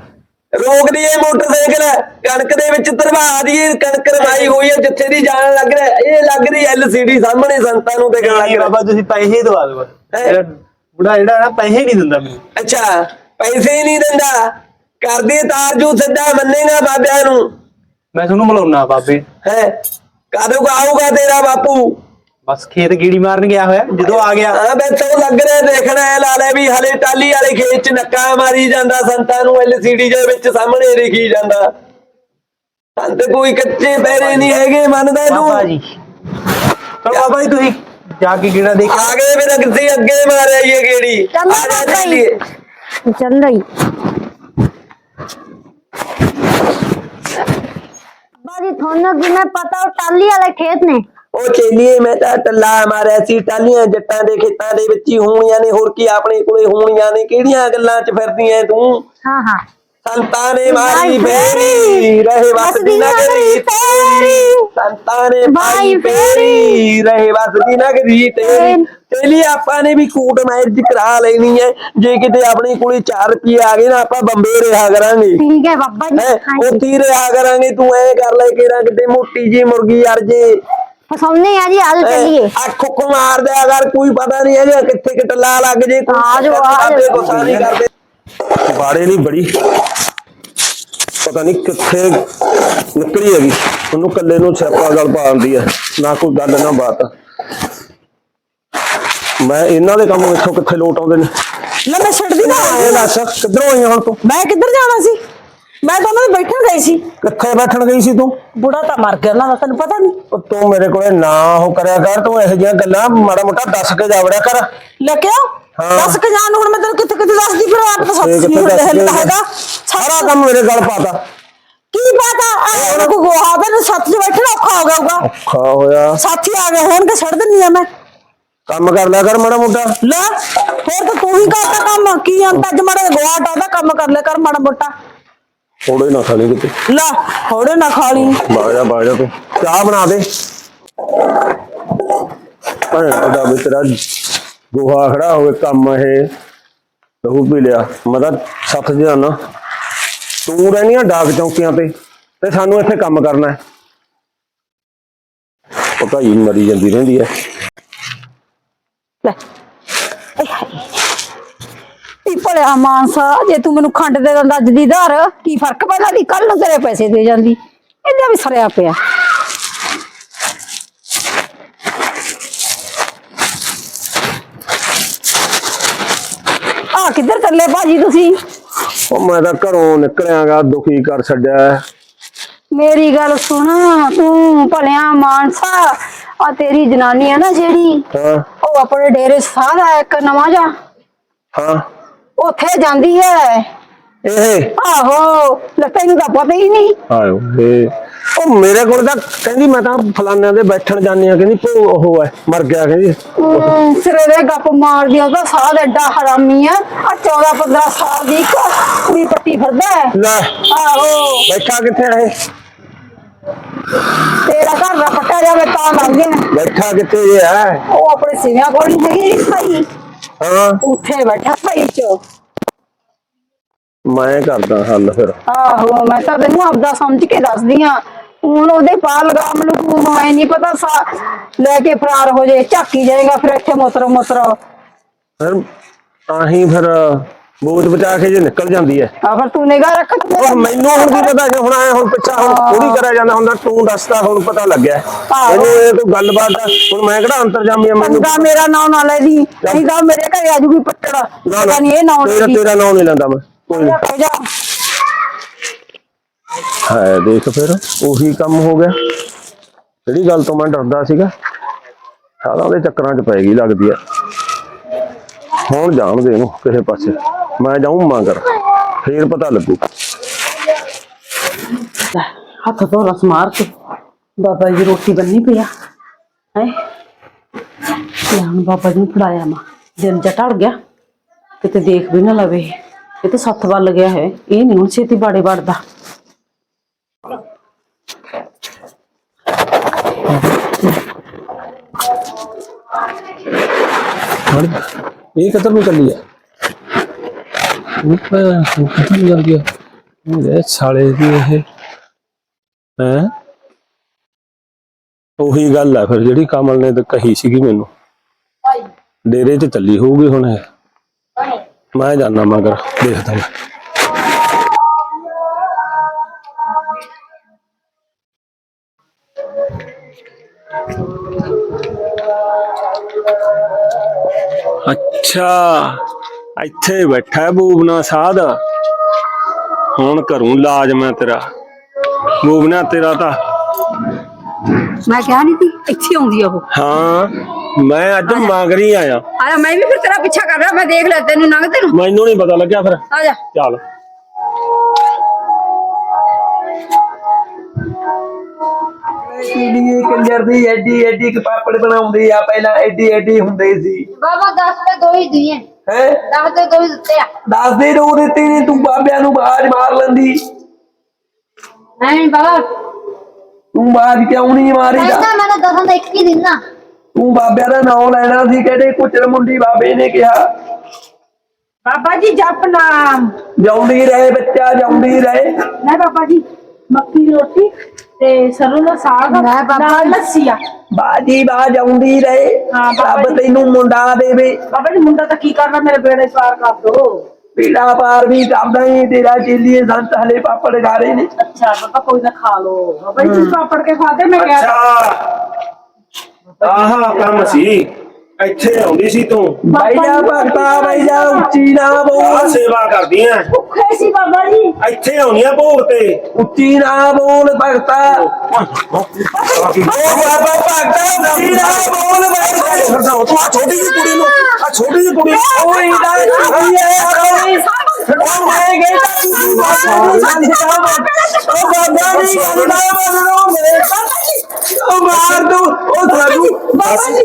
ਰੋਕ ਦਈਏ ਮੋਟਰਸਾਈਕਲ ਕਣਕ ਦੇ ਵਿੱਚ ਤਰਵਾ ਦਈਏ ਕਣਕ ਰਵਾਈ ਹੋਈ ਹੈ ਜਿੱਥੇ ਦੀ ਜਾਣ ਲੱਗ ਰਿਹਾ ਇਹ ਲੱਗ ਰਹੀ ਐਲਸੀਡੀ ਸਾਹਮਣੇ ਸੰਤਾਂ ਨੂੰ ਦੇਖਣ ਲੱਗ ਰਿਹਾ। ਬਾਬਾ ਤੁਸੀਂ ਪੈਸੇ ਦਵਾ ਦਿਓ ਬੁੜਾ ਜਿਹੜਾ ਨਾ ਪੈਸੇ ਨਹੀਂ ਦਿੰਦਾ ਮੈਨੂੰ। ਅੱਛਾ। ਪੈਸੇ ਨਹੀਂ ਦਿੰਦਾ। ਕਰਦੇ ਤਾਰ ਜੂ ਸਿੱਧਾ ਮੰਨੇਗਾ ਬਾਬਿਆਂ ਨੂੰ। ਮੈਂ ਤੁਹਾਨੂੰ ਮਿਲਾਉਣਾ ਬਾਬੇ। ਹੈ? ਕਦੋਂ ਕੁ ਆਊਗਾ ਤੇਰਾ ਬਾਪੂ? ਬਸ ਖੇਤ ਗੀੜੀ ਮਾਰਨ ਗਿਆ ਹੋਇਆ ਜਦੋਂ ਆ ਗਿਆ। ਹਾਂ ਬੈਠੋ ਲੱਗ ਰਿਹਾ ਦੇਖਣਾ ਹੈ ਲਾਲੇ ਵੀ ਹਲੇ ਟਾਲੀ ਵਾਲੇ ਖੇਤ ਚ ਨੱਕਾ ਮਾਰੀ ਜਾਂਦਾ ਸੰਤਾਂ ਨੂੰ ਐਲਸੀਡੀ ਦੇ ਵਿੱਚ ਸਾਹਮਣੇ ਦਿਖੀ ਜਾਂਦਾ। ਸੰਤ ਕੋਈ ਕੱਚੇ ਪੈਰੇ ਨਹੀਂ ਹੈਗੇ ਮੰਨਦਾ ਬਾਬਾ ਤੂੰ ਜੀ। ਚਲੋ ਬਾਬਾ ਜੀ ਤੁਸੀਂ ਜਾ ਕੇ ਗੀੜਾ ਦੇਖ ਆ ਗਏ ਮੇਰਾ ਕਿਸੇ ਅੱਗੇ ਮਾਰਿਆ ਇਹ ਗੇੜੀ। ਚੱਲ ਆ ਜਾ ਬਾਬਾ ਜੀ। ਚੱਲੀਏ। ਚੱਲ ਰਹੀ। ਬਾਜੀ ਤੁਹਾਨੂੰ ਕਿਵੇਂ ਪਤਾ ਉਹ ਟਾਲੀ ਵਾਲੇ ਖੇਤ ਨੇ। ਉਹ ਚੇਲੀਏ ਮੈਂ ਤਾਂ ਟੱਲਾ ਮਾਰਿਆ ਸੀ ਟਾਲੀਆਂ ਜੱਟਾਂ ਦੇ ਖੇਤਾਂ ਦੇ ਵਿੱਚ ਹੀ ਹੋਣੀਆਂ ਨੇ ਹੋਰ ਕੀ ਆਪਣੇ ਕੋਲੇ ਹੋਣੀਆਂ ਨੇ? ਕਿਹੜੀਆਂ ਗੱਲਾਂ 'ਚ ਫਿਰਦੀਆਂ ਤੂੰ? ਹਾਂ ਹਾਂ। ਸੰਤਾਂ ਨੇ ਮਾਰੀ ਫੇਰੀ ਰਹੇ ਵਸਦੀ ਨਗਰੀ ਤੇਰੀ। ਸੰਤਾਂ ਨੇ ਮਾਰੀ ਫੇਰੀ ਰਹੇ ਵਸਦੀ ਨਗਰੀ ਤੇਰੀ। ਤੇਲੀ ਆਪਾਂ ਨੇ ਵੀ ਕੂਟ ਮੈਚ ਕਰਾ ਲੈਣੀ ਹੈ। ਜੇ ਕਿਤੇ ਆਪਣੇ ਕੋਲੇ 4 ਰੁਪਏ ਆ ਗਏ ਨਾ ਆਪਾਂ ਬੰਬੇ ਰਿਹਾ ਕਰਾਂਗੇ। ਠੀਕ ਹੈ ਬਾਬਾ ਜੀ। ਹੈ? ਹਾਂਜੀ। ਉੱਥੇ ਹੀ ਰਿਹਾ ਕਰਾਂਗੇ। ਤੂੰ ਐ ਕਰ ਲੈ ਕਿਹੜਾ ਕਿਤੇ ਮੋਟੀ ਜੀ ਮੁਰਗੀ ਅੜ ਜੇ। ਫਸਾਉਨੇ ਆ ਜੀ ਆਲ ਚੱਲੀਏ ਅੱਖ ਉੱਖ ਮਾਰ ਦਿਆ ਅਗਰ ਕੋਈ ਪਤਾ ਨਹੀਂ ਹੈਗਾ ਕਿੱਥੇ ਕਿਟਲਾ ਲੱਗ ਜੇ। ਕੋਈ ਆ। ਗੁੱਸਾ ਨਹੀਂ ਕਰਦੇ। ਬਾੜੇ ਨਹੀਂ ਬੜੀ ਪਤਾ ਨਹੀਂ ਕਿੱਥੇ ਨਿਕਲੀ ਹੈਗੀ। ਉਹਨੂੰ ਕੱਲੇ ਨੂੰ ਛਾਪਾ ਗਲ ਪਾ ਆਉਂਦੀ ਹੈ ਨਾ ਕੋਈ ਗੱਲ ਨਾ ਬਾਤ। ਮੈਂ ਇਹਨਾਂ ਦੇ ਕੰਮ ਇੱਥੋਂ ਕਿੱਥੇ ਲੋਟ ਆਉਂਦੇ ਨੇ? ਲੈ ਮੈਂ ਛੱਡਦੀ ਨਾ। ਇਹ ਦੱਸ ਕਿੱਧਰੋਂ ਆਈ ਹੁਣ ਤੂੰ? ਮੈਂ ਕਿੱਧਰ ਜਾਣਾ ਸੀ? ਮੈਂ ਤਾਂ ਉਹਨਾਂ ਦੇ ਬੈਠਣ ਗਈ ਸੀ। ਕਿੱਥੇ ਬੈਠਣ ਗਈ ਸੀ ਤੂੰ? ਬੁੜਾ ਤਾਂ ਮਰ ਗਿਆ ਨਾ ਤੈਨੂੰ ਪਤਾ ਨਹੀਂ ਉਹ ਤੂੰ ਮੇਰੇ ਕੋਲੇ ਨਾ ਉਹ ਕਰਿਆ ਕਰ ਤੂੰ ਇਹੋ ਜਿਹੀਆਂ ਗੱਲਾਂ ਮਾੜਾ ਮੋਟਾ ਦੱਸ ਕੇ ਜਾਵੜਿਆ ਕਰ। ਲੈ ਕੇ ਆਓ ਹਾਂ। ਦੱਸ ਕੇ ਜਾਣ ਨੂੰ ਹੁਣ ਮੈਂ ਤੈਨੂੰ ਕਿੱਥੇ ਕਿੱਥੇ ਦੱਸਦੀ ਫਿਰ ਆਪ ਤਾਂ ਇਹ ਸੱਚ ਕਿੱਥੇ ਨਹੀਂ ਦੱਸ ਹੁੰਦਾ ਕੇ ਹੈਗਾ। ਸਾਰਾ ਕੰਮ ਮੇਰੇ ਗਲ ਪਾਤਾ। ਕੀ ਪਤਾ? ਆਹ ਕੋ ਗੋਹਾ ਤੈਨੂੰ ਸੱਤ 'ਚ ਬੈਠਣਾ ਔਖਾ ਹੋ ਹੋਊਗਾ। ਔਖਾ ਹੋਇਆ। ਸਾਥੀ ਆ ਗਏ ਹੋਣਗੇ ਛੱਡ ਦਿੰਨੀ ਆ ਮੈਂ। ਕੰਮ ਕਰ ਲਿਆ ਕਰ ਮਾੜਾ ਮੋਟਾ। ਲੈ ਹੋਰ ਤਾਂ ਤੂੰ ਹੀ ਕਰਦਾ ਕੰਮ। ਕੀ ਅੰਤ ਅੱਜ ਮਾੜਾ ਜਿਹਾ ਗੋਹਾ ਟਾਦਾ ਕੰਮ ਕਰ ਲੈ ਕਰ ਮਾੜਾ ਮੋਟਾ। ਥੋੜੇ ਨਾ ਖਾਲੀ ਕਿਤੇ। ਲੈ ਥੋੜੇ ਨਾ ਖਾ ਲਈ। ਬਾਗ ਜਾ ਬਾਗ ਜਾ ਤੂੰ। ਚਾਹ ਬਣਾ ਦੇ। ਪਰ ਉਹਦਾ ਵੀ ਤੇਰਾ ਗੋਹਾ ਖੜਾ ਹੋਵੇ ਕੰਮ ਇਹ। ਲਹੂ ਪੀ ਲਿਆ। ਮਦਦ ਸੱਤ ਜਾਣਾ ਤੂੰ ਰਹਿਣੀਆਂ ਡਾਕ ਚੌਕੀਆਂ ਤੇ ਤੇ ਸਾਨੂੰ ਇੱਥੇ ਕੰਮ ਕਰਨਾ ਹੈ। ਪਤਾ ਹੀ ਮਰੀ ਜਾਂਦੀ ਰਹਿੰਦੀ ਹੈ ਲੈ ਇਹ ਭਲਿਆ ਮਾਨਸਾ ਜੇ ਤੂੰ ਮੈਨੂੰ ਖੰਡ ਦੇ ਦਿੰਦਾ ਅੱਜ ਦੀ ਧਾਰ ਕੀ ਫ਼ਰਕ ਪੈਂਦਾ ਦੀ ਕੱਲ ਨੂੰ ਤੇਰੇ ਪੈਸੇ ਦੇ ਜਾਂਦੀ? ਇਹਦਾ ਵੀ ਸਰਿਆ ਪਿਆ। ਆ ਕਿੱਧਰ ਚੱਲੇ ਭਾਜੀ ਤੁਸੀਂ? ਉਹ ਮੈਂ ਤਾਂ ਘਰੋਂ ਨਿਕਲਿਆਗਾ ਦੁਖੀ ਕਰ ਛੱਡਿਆ। ਹੈ। ਮੇਰੀ ਗੱਲ ਸੁਣ ਤੂੰ ਭਲਿਆ ਮਾਨਸਾ ਆ ਤੇਰੀ ਜਨਾਨੀ ਆ ਨਾ ਜਿਹੜੀ ਹਾਂ। ਉਹ ਆਪਣੇ ਡੇਰੇ ਸਾਧ ਆ ਇੱਕ ਨਵਾਂ ਜਾ ਹਾਂ। ਉੱਥੇ ਜਾਂਦੀ ਹੈ। ਇਹ? ਆਹੋ ਲੈ ਤੈਨੂੰ ਤਾਂ ਪਤਾ ਹੀ ਨਹੀਂ। ਆਇਓ ਇਹ। ਉਹ ਮੇਰੇ ਕੋਲ ਤਾਂ ਕਹਿੰਦੀ ਮੈਂ ਤਾਂ ਫਲਾਨਿਆਂ ਦੇ ਬੈਠਣ ਜਾਂਦੀ ਆ ਕਹਿੰਦੀ ਭੋ ਉਹ ਹੈ ਮਰ ਗਿਆ ਕਹਿੰਦੀ। ਹਮ, ਸਿਰੇ ਦੇ ਗੱਪ ਮਾਰਦੀ ਉਹਦਾ ਸਾਧ ਐਡਾ ਹਰਾਮੀ ਆ। ਆ 14 15 ਸਾਲ ਦੀ ਇੱਕ ਕੁੜੀ ਪੱਟੀ ਫਿਰਦਾ ਹੈ। ਲੈ। ਆਹੋ। ਬੈਠਾ ਕਿੱਥੇ ਹੈ ਤੇਰਾ ਘਰ ਦਾ ਪੱਟਾ ਜਾਵੇ ਤਾਂ ਮਰ ਗਿਆ। ਬੈਠਾ ਕਿੱਥੇ ਇਹ ਹੈ? ਉਹ ਆਪਣੇ ਸਿਵਿਆਂ ਕੋਲ ਨਹੀਂ ਹੈਗੀ ਭਾਈ। ਹਾਂ। ਉੱਥੇ ਬੈਠਾ ਭਾਈ ਚ। ਮੈਂ ਕਰਦਾ ਹੱਲ ਫਿਰ। ਆਹੋ ਮੈਂ ਤਾਂ ਤੈਨੂੰ ਆਪਦਾ ਸਮਝ ਕੇ ਦੱਸਦੀ ਆ ਹੁਣ ਉਹਦੇ ਪਾ ਲਗਾਮ ਤੂੰ ਐ ਨਹੀਂ ਪਤਾ ਸਾ ਲੈ ਕੇ ਫਰਾਰ ਹੋ ਜੇ ਝਾਕੀ ਜਾਏਗਾ ਫਿਰ ਇੱਥੇ ਮੁਤਰ ਮੁਤਰ ਫਿਰ ਤਾਂ ਹੀ ਫਿਰ ਬੋਝ ਬਚਾ ਕੇ ਜੇ ਨਿਕਲ ਜਾਂਦੀ ਹੈ ਆ ਫਿਰ ਤੂੰ ਨਿਗਾਹ ਰੱਖ ਉਹ ਮੈਨੂੰ ਹੁਣ ਕੀ ਪਤਾ ਜੇ ਹੁਣ ਆਏ ਹੁਣ ਪਿੱਛਾ ਹੁਣ ਥੋੜੀ ਕਰਿਆ ਜਾਂਦਾ ਹੁੰਦਾ ਤੂੰ ਦੱਸਦਾ ਹੁਣ ਪਤਾ ਲੱਗਿਆ। ਆਹੋ। ਮੈਨੂੰ ਇਹ ਕੋਈ ਗੱਲਬਾਤ ਹੁਣ ਮੈਂ ਕਿਹੜਾ ਅੰਤਰਜਾਮੀ ਆ ਮੈਨੂੰ? ਬੰਦਾ ਮੇਰਾ ਨਾਂ ਨਾ ਲੈ ਦੀ ਨਹੀਂ ਤਾਂ ਮੇਰੇ ਘਰੇ ਆ ਜੂਗੀ ਪੱਟੜ ਪਤਾ ਨਹੀਂ ਇਹ ਨਾਂ ਤੇਰਾ ਲੈ ਤੇਰਾ ਨਾਂ ਨਹੀਂ ਲੈਂਦਾ ਮੈਂ। ਕੋਈ ਨੀ। ਜਾ। ਹੈ ਦੇਖ ਫਿਰ ਉਹੀ ਕੰਮ ਹੋ ਗਿਆ। ਜਿਹੜੀ ਗੱਲ ਤੋਂ ਮੈਂ ਡਰਦਾ ਸੀਗਾ ਸਾਰਾ ਉਹਦੇ ਚੱਕਰਾਂ 'ਚ ਪੈ ਗਈ ਲੱਗਦੀ ਆ ਹੁਣ ਜਾਣ ਦੇ ਇਹਨੂੰ ਕਿਸੇ ਪਾਸੇ। ਮੈਂ ਜਾਊਂ ਮਗਰ ਫੇਰ ਪਤਾ ਲੱਗੂ। ਹੱਥ ਧੋ ਰਸ ਮਾਰ ਕੇ। ਬਾਬਾ ਜੀ ਰੋਟੀ ਬੰਨੀ ਪਿਆ ਹੈ? ਤੇ ਹੁਣ ਬਾਬਾ ਜੀ ਨੂੰ ਫੜਾਇਆ ਮਾ। ਦਿਨ ਜਾ ਗਿਆ। ਕਿਤੇ ਦੇਖ ਵੀ ਨਾ ਲਵੇ। ਇਹ ਤਾਂ ਸੱਤ ਵੱਲ ਗਿਆ ਹੈ। ਇਹ ਨਹੀਂ ਹੁਣ ਛੇਤੀ ਬਾੜੇ ਵੜਦਾ ਇਹ ਕਿੱਧਰ ਨੂੰ ਚੱਲੀ ਆ? ਉੱਪਰ ਕਿੱਧਰ ਨੂੰ ਜਾਂਦੀ ਆ ਇਹ ਸਾਲੇ ਦੀ ਇਹ ਹੈ? ਉਹੀ ਗੱਲ ਆ ਫਿਰ ਜਿਹੜੀ ਕਮਲ ਨੇ ਤਾਂ ਕਹੀ ਸੀਗੀ ਮੈਨੂੰ। ਡੇਰੇ 'ਚ ਚੱਲੀ ਹੋਊਗੀ ਹੁਣ ਇਹ। ਮੈਂ ਜਾਣਾ ਮਗਰ ਦੇਖਦਾ ਮੈਂ। ਅੱਛਾ। ਇੱਥੇ ਬੈਠਾ ਬੂਬਨਾ ਸਾਧ। ਹੁਣ ਕਰੂੰ ਲਾਜ ਮੈਂ ਤੇਰਾ। ਬੂਬਨਾ ਤੇਰਾ ਤਾਂ ਮੈਂ ਕਿਹਾ ਨਹੀਂ ਤੀ ਇੱਥੇ ਆਉਂਦੀ ਆ ਉਹ। ਹਾਂ ਮੈਂ ਅੱਜ ਮੰਗਰੀ ਆਇਆ। ਆਇਆ ਮੈਂ ਵੀ ਫਿਰ ਤੇਰਾ ਪਿੱਛਾ ਕਰ ਰਿਹਾ ਮੈਂ ਦੇਖ ਲਿਆ ਤੈਨੂੰ ਲੰਘਦੇ ਨੂੰ ਮੈਨੂੰ ਨਹੀਂ ਪਤਾ ਲੱਗਿਆ ਫਿਰ। ਆ ਜਾ। ਚੱਲ। ਕਿਹੜੀ ਕੰਜਰ ਦੀ ਐਡੀ ਐਡੀ ਕ ਪਾਪੜ ਬਣਾਉਂਦੀ ਆ ਪਹਿਲਾਂ ਐਡੀ ਐਡੀ ਹੁੰਦੇ ਸੀ। ਬਾਬਾ 10 ਤੇ ਦੋ ਹੀ ਦਿਏ। ਹੈ? 10 ਤੇ ਦੋ ਹੀ ਦਿੱਤੇ ਆ। ਦੱਸ ਦੇ ਰੋ ਦਿੱਤੇ ਨੇ ਤੂੰ ਬਾਬਿਆਂ ਨੂੰ ਬਾਜ ਮਾਰ ਲੈਂਦੀ। ਨਹੀਂ ਬਾਬਾ। ਤੂੰ ਬਾਜ ਕਿਉਂ ਨਹੀਂ ਮਾਰੀਦਾ ਕਹਿੰਦਾ ਮੈਂ ਤਾਂ ਦਸਾਂ ਦਾ ਇੱਕ ਹੀ ਦਿਨਾ ਤੂੰ ਬਾਬਿਆਂ ਦਾ ਨਾਮ ਲੈਣਾ ਸੀ ਕਹਿੰਦੇ ਕੁਚਲ ਮੁੰਡੀ ਬਾਬੇ ਨੇ ਕਿਹਾ? ਬਾਬਾ ਜੀ ਜਪ ਨਾਮ। ਜਾਉਂਦੀ ਰਹੇ ਬੱਚਾ ਜਾਉਂਦੀ ਰਹੇ। ਨਾ ਬਾਬਾ ਜੀ ਮੱਕੀ ਦੀ ਰੋਟੀ। ਤੇ ਸਰੋਂ ਦਾ ਸਾਗ ਲੈ ਬਾਬਾ ਨਾਲ ਲੱਸੀ ਆ। ਬਾਜੀ ਬਾਜ ਆਉਂਦੀ ਰਹੇ। ਹਾਂ, ਬਾਬਾ ਰੱਬ ਜੀ। ਤੈਨੂੰ ਮੁੰਡਾ ਦੇਵੇ। ਬਾਬਾ ਜੀ ਮੁੰਡਾ ਤਾਂ ਕੀ ਕਰਨਾ ਮੇਰੇ ਬੇੜੇ ਸਵਾਰ ਕਰ ਦੋ। ਪੀੜਾ ਪਾਰ ਵੀ ਕਰਦਾ ਹੀ ਤੇਰਾ ਚੇਲੀਏ ਸੰਤ ਹਲੇ ਪਾਪੜ ਗਾ ਰਹੇ ਨੇ। ਅੱਛਾ ਬਾਬਾ ਕੋਈ ਨਾ ਖਾ ਲੋ ਬਾਬਾ ਜੀ ਤੁਸੀਂ ਪਾਪੜ ਕੇ ਖਾਦੇ ਮੈਂ ਕਿਹਾ ਆਹਾ ਕੰਮ ਸੀ। ਇੱਥੇ ਆਉਂਦੀ ਸੀ ਤੂੰ ਬਾਈ ਜਾ ਭਗਤਾ ਬਾਈ ਜਾ ਉੱਚੀ ਨਾ ਬੋਲ ਸੇਵਾ ਕਰਦੀਆਂ ਭੁੱਖੇ ਸੀ ਬਾਬਾ ਜੀ ਇੱਥੇ ਆਉਣੀਆਂ ਭੋਗ ਤੇ ਉੱਚੀ ਨਾ ਬੋਲ ਭਗਤਾ ਉਹ ਬਾਬਾ ਭਗਤਾ ਉੱਚੀ ਨਾ ਬੋਲ ਭਗਤਾ ਤੂੰ ਆ ਛੋਟੀ ਜਿਹੀ ਕੁੜੀ ਨੂੰ ਆ ਛੋਟੀ ਜਿਹੀ ਕੁੜੀ ਉਹ ਇਹਦਾ ਕੀ ਹੈ ਕੋਈ ਉਹ ਮੈਂ ਗਈ ਉਹ ਬਾਬਾ ਨਹੀਂ ਗੱਲ ਨਾ ਮੇਰੇ ਉਹ ਮਾਰ ਦੋ ਉਹ ਤੁਹਾਨੂੰ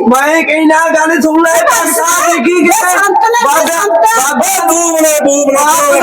ਮੈਂ ਕਹਿਣਾ ਗੱਲ ਸੁਣ ਲੈ ਭਗਤਾ ਦੇਖੀ ਗਿਆ ਬਾਬਾ ਬਾਬਾ ਬੂਬਲੇ ਬੂਬਲੇ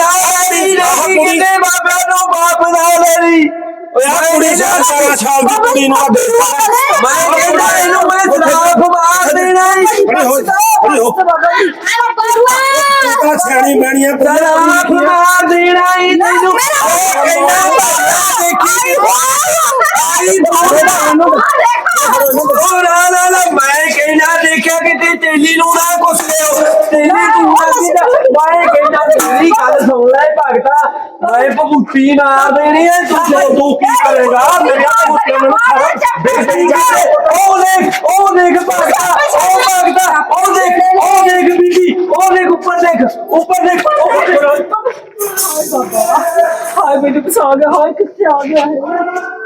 ਦੇਖਿਆ ਕਿਤੇ ਤੇਲੀ ਨਾ ਕੁਛ ਲਿਓ ਤੇਲੀ ਤੂੰ ਨਾ ਕਿਦਾ ਮੈਂ ਕਹਿਣਾ ਮੇਰੀ ਗੱਲ ਸੁਣ ਲੈ ਭਗਤਾ। ਮੈਂ ਭਗੂਤੀ ਮਾਰ ਦੇਣੀ ਹੈ ਤੂੰ ਜੋ ਤੂੰ ਕੀ ਕਰੇਗਾ? ਮੇਰੇ ਭਗੂਤੇ ਨੂੰ ਖੜਾ ਬੇਟੀ ਕਿਤੇ ਉਹ ਦੇਖ ਉਹ ਦੇਖ ਭਗਤਾ। ਉਹ ਭਗਤਾ ਉਹ ਦੇਖ ਉਹ ਦੇਖ ਬੀਬੀ। ਉਹ ਦੇਖ ਉੱਪਰ ਦੇਖ ਉੱਪਰ ਦੇਖ ਉੱਪਰ ਦੇਖ। ਹਾਏ ਮੈਨੂੰ ਪਸਾ ਗਿਆ ਹਾਏ ਕਿੱਥੇ ਆ ਗਿਆ ਹੈ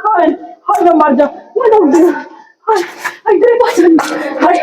ਹਾਏ ਹਾਏ ਮੈਂ ਮਰ ਜਾ ਮੈਂ ਹਾਏ, ਇੱਧਰ ਹੀ ਭੱਜ ਰਹੀ ਹਾਏ